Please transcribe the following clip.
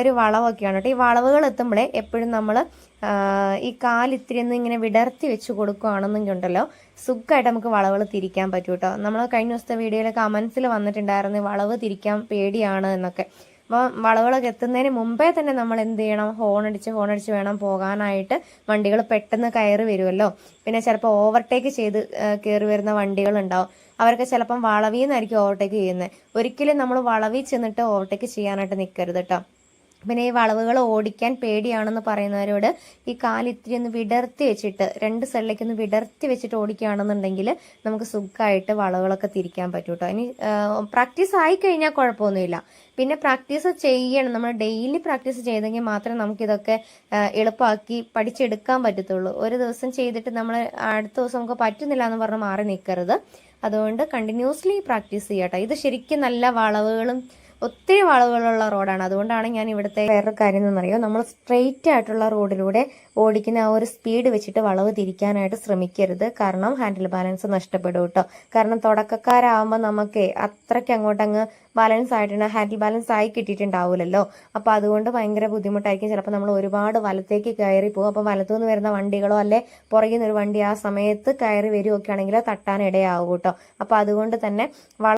ഒരു വളവൊക്കെയാണ് കേട്ടോ. ഈ വളവുകൾ എത്തുമ്പോഴേ എപ്പോഴും നമ്മൾ ഈ കാൽ ഇത്തിരി ഒന്ന് ഇങ്ങനെ വിടർത്തി വെച്ച് കൊടുക്കുകയാണെന്നെങ്കിൽ ഉണ്ടല്ലോ സുഖമായിട്ട് നമുക്ക് വളവുകൾ തിരിക്കാൻ പറ്റും കേട്ടോ. നമ്മൾ കഴിഞ്ഞ ദിവസത്തെ വീഡിയോയിൽ കമൻസിൽ വന്നിട്ടുണ്ടായിരുന്നു വളവ് തിരിക്കാൻ പേടിയാണ് എന്നൊക്കെ. അപ്പോൾ വളവുകളൊക്കെ എത്തുന്നതിന് മുമ്പേ തന്നെ നമ്മൾ എന്ത് ചെയ്യണം? ഹോൺ അടിച്ച് ഹോൺ അടിച്ച് വേണം പോകാനായിട്ട്. വണ്ടികൾ പെട്ടെന്ന് കയറി വരുമല്ലോ പിന്നെ ചിലപ്പോൾ ഓവർടേക്ക് ചെയ്ത് കയറി വരുന്ന വണ്ടികളുണ്ടാവും. അവരൊക്കെ ചിലപ്പം വളവിൽ നിന്നായിരിക്കും ഓവർടേക്ക് ചെയ്യുന്നത് ഒരിക്കലും നമ്മൾ വളവിൽ ചെന്നിട്ട് ഓവർടേക്ക് ചെയ്യാനായിട്ട് നിൽക്കരുത് കേട്ടോ. പിന്നെ ഈ വളവുകൾ ഓടിക്കാൻ പേടിയാണെന്ന് പറയുന്നവരോട് ഈ കാൽ ഇത്തിരി ഒന്ന് വിടർത്തി വെച്ചിട്ട് രണ്ട് സൈഡിലേക്ക് ഒന്ന് വിടർത്തി വെച്ചിട്ട് ഓടിക്കുകയാണെന്നുണ്ടെങ്കിൽ നമുക്ക് സുഖമായിട്ട് വളവുകളൊക്കെ തിരിക്കാൻ പറ്റും കേട്ടോ ഇനി പ്രാക്ടീസ് ആയി കഴിഞ്ഞാൽ കുഴപ്പമൊന്നുമില്ല. പിന്നെ പ്രാക്ടീസ് ചെയ്യണം. നമ്മൾ ഡെയിലി പ്രാക്ടീസ് ചെയ്തെങ്കിൽ മാത്രമേ നമുക്കിതൊക്കെ എളുപ്പമാക്കി പഠിച്ചെടുക്കാൻ പറ്റത്തുള്ളൂ. ഒരു ദിവസം ചെയ്തിട്ട് നമ്മൾ അടുത്ത ദിവസം നമുക്ക് പറ്റുന്നില്ല എന്ന് പറഞ്ഞ് മാറി നിൽക്കരുത്. അതുകൊണ്ട് കണ്ടിന്യൂസ്ലി പ്രാക്ടീസ് ചെയ്യട്ടെ. ഇത് ശരിക്കും നല്ല വളവുകളും ഒത്തിരി വളവുകളുള്ള റോഡാണ്. അതുകൊണ്ടാണ് ഞാൻ ഇവിടുത്തെ വേറൊരു കാര്യം എന്നറിയോ നമ്മൾ സ്ട്രെയിറ്റ് ആയിട്ടുള്ള റോഡിലൂടെ ഓടിക്കുന്ന ആ ഒരു സ്പീഡ് വെച്ചിട്ട് വളവ് തിരിക്കാനായിട്ട് ശ്രമിക്കരുത്. കാരണം ഹാൻഡിൽ ബാലൻസ് നഷ്ടപ്പെടും കേട്ടോ. കാരണം തുടക്കക്കാരാകുമ്പോൾ നമുക്ക് അത്രയ്ക്ക് അങ്ങോട്ടങ്ങ് ബാലൻസ് ആയിട്ടുണ്ട്. ഹാൻഡിൽ ബാലൻസ് ആയി കിട്ടിയിട്ടുണ്ടാവില്ലല്ലോ അപ്പോൾ അതുകൊണ്ട് ഭയങ്കര ബുദ്ധിമുട്ടായിരിക്കും. ചിലപ്പോൾ നമ്മൾ ഒരുപാട് വലത്തേക്ക് കയറി പോകും. അപ്പോൾ വലത്തുനിന്ന് വരുന്ന വണ്ടികളോ അല്ലെ പുറകിൽ ഒരു വണ്ടി ആ സമയത്ത് കയറി വരികയൊക്കെ ആണെങ്കിൽ തട്ടാൻ ഇടയാവും കേട്ടോ. അപ്പോൾ അതുകൊണ്ട് തന്നെ